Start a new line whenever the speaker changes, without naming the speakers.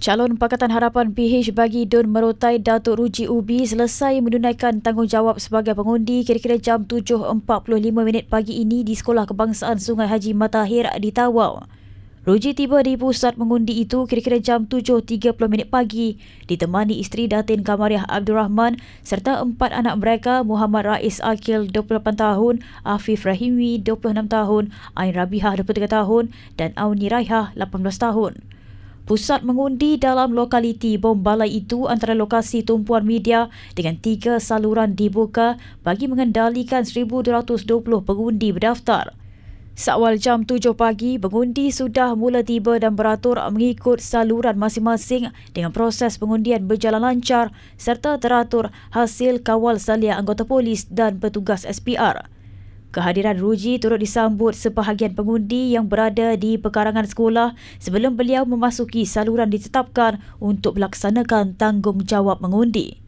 Calon Pakatan Harapan PH bagi Dun Merotai Datuk Ruji Ubi selesai menunaikan tanggungjawab sebagai pengundi kira-kira jam 7.45 minit pagi ini di Sekolah Kebangsaan Sungai Haji Matahir di Tawau. Ruji tiba di pusat mengundi itu kira-kira jam 7.30 minit pagi ditemani isteri Datin Kamariah Abdul Rahman serta empat anak mereka Muhammad Rais Akil 28 tahun, Afif Rahimi 26 tahun, Ain Rabihah 23 tahun dan Auni Raihah 18 tahun. Pusat mengundi dalam lokaliti bom balai itu antara lokasi tumpuan media dengan tiga saluran dibuka bagi mengendalikan 1,220 pengundi berdaftar. Seawal jam 7 pagi, pengundi sudah mula tiba dan beratur mengikut saluran masing-masing dengan proses pengundian berjalan lancar serta teratur hasil kawal salia anggota polis dan petugas SPR. Kehadiran Ruji turut disambut sebahagian pengundi yang berada di pekarangan sekolah sebelum beliau memasuki saluran ditetapkan untuk melaksanakan tanggungjawab mengundi.